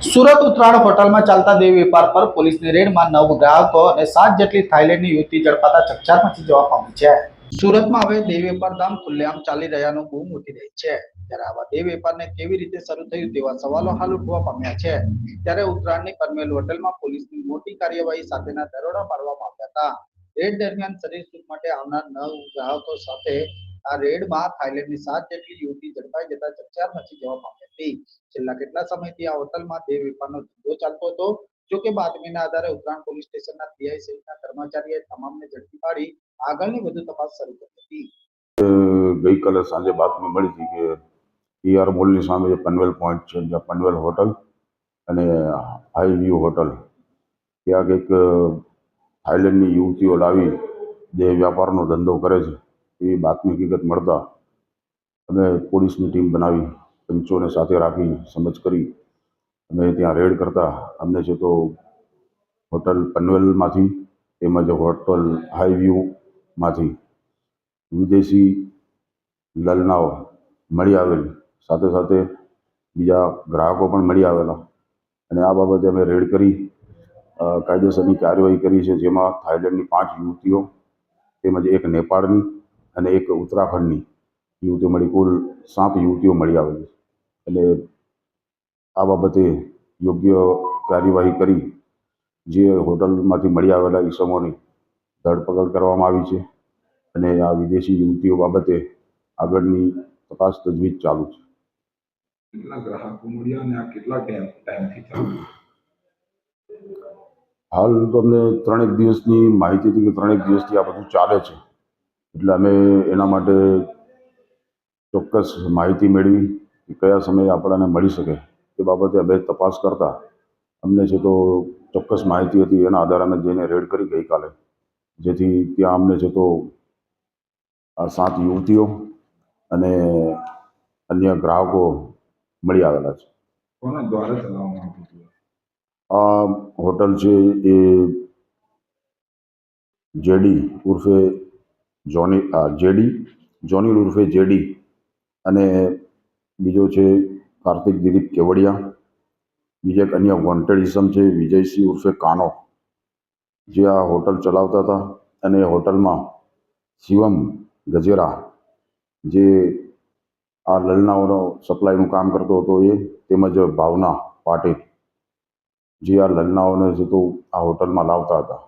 સુરત ઉત્તરાયણ હોટલમાં ચાલતા દેવ વેપાર પર પોલીસની રેડમાં નવ ગ્રાહકો અને સાત જેટલી થાઈલેન્ડની યુવતી ઝડપાતા ચકચાર મચી જવા પામી છે. સુરતમાં હવે દેવ વેપાર ધામ ખુલ્લેઆમ ચાલી રહ્યાનું બૂમ ઉઠી રહી છે. ત્યારે આવા દેવ વેપારને કેવી રીતે શરૂ થયું તેવા સવાલો હાલ ઉઠવા પામ્યા છે. ત્યારે ઉત્તરાયણની પરમેલ હોટલમાં પોલીસની મોટી કાર્યવાહી સાથેના દરોડા પાડવામાં આવ્યા હતા. રેડ દરમિયાન શરીર સુખ માટે આવનાર નવ ગ્રાહકો સાથે આ રેડમાં થાઈલેન્ડની સાત જેટલી યુવતી ઝડપાઈ જતા ચકચાર મચી જવા પામી હતી. છેલ્લા કેટલા સમયથી આ હોટલમાં દેહ વેપારનો ધંધો ચાલતો હતો? જો કે બાતમીના આધારે ઉત્તરાયણ પોલીસ સ્ટેશનના પીઆઈ સહિતના કર્મચારીએ તમામને ઝડપી પાડી આગળની વધુ તપાસ શરૂ કરી હતી. ગઈકાલે સાંજે બાતમી મળી હતી કે ઈઆર મોલની સામે જે પનવેલ પોઈન્ટ છે, જ્યાં પનવેલ હોટલ અને હાઈ વ્યૂ હોટલ, ત્યાં કંઈક થાઈલેન્ડની યુવતીઓ લાવી જે વ્યાપારનો ધંધો કરે છે, એવી બાતમી હકીકત મળતા અમે પોલીસની ટીમ બનાવી. પંચોને સાથે રાખી સમજ કરી અમે ત્યાં રેડ કરતા અમને છે તો હોટલ પનવેલમાંથી તેમજ હોટલ હાઈવ્યુમાંથી વિદેશી લલનાઓ મળી આવેલ. સાથે સાથે બીજા ગ્રાહકો પણ મળી આવેલા. અને આ બાબતે અમે રેડ કરી કાયદેસરની કાર્યવાહી કરી છે, જેમાં થાઈલેન્ડની પાંચ યુવતીઓ તેમજ એક નેપાળની અને એક ઉત્તરાખંડની યુવતીઓ મળી, કુલ સાત યુવતીઓ મળી આવેલી એટલે આ બાબતે યોગ્ય કાર્યવાહી કરી જે હોટલમાંથી મળી આવેલા ઈસમોની ધરપકડ કરવામાં આવી છે અને આ વિદેશી યુવતીઓ બાબતે આગળની તપાસ તજવીજ ચાલુ છે. કેટલા ગ્રાહકો મળ્યા અને આ કેટલા ટાઈમથી ચાલુ હાલ તો અમને ત્રણેક દિવસની માહિતી હતી કે ત્રણેક દિવસથી આ બધું ચાલે છે. એટલે અમે એના માટે ચોક્કસ માહિતી મેળવી કે કયા સમયે આપણને મળી શકે એ બાબતે અમે તપાસ કરતા અમને છે તો ચોક્કસ માહિતી હતી એના આધારે અમે જઈને રેડ કરી ગઈકાલે. જેથી ત્યાં અમને છે તો આ સાત યુવતીઓ અને અન્ય ગ્રાહકો મળી આવેલા છે. કોના દ્વારા ચલાવવામાં આવતું આ હોટલ છે એ જેડી ઉર્ફે જોની આ જેડી જોની ઉર્ફે જેડી અને બીજો છે કાર્તિક દિલીપ કેવડિયા. બીજા એક અન્ય વોન્ટેડ ઇસમ છે, વિજયસિંહ ઉર્ફે કાનો. જે આ હોટલ ચલાવતા હતા અને એ હોટલમાં શિવમ ગજેરા જે આ લલનાઓનો સપ્લાયનું કામ કરતો હતો એ તેમજ ભાવના પાટીલ જે આ લલનાઓને છે તો આ હોટલમાં લાવતા હતા.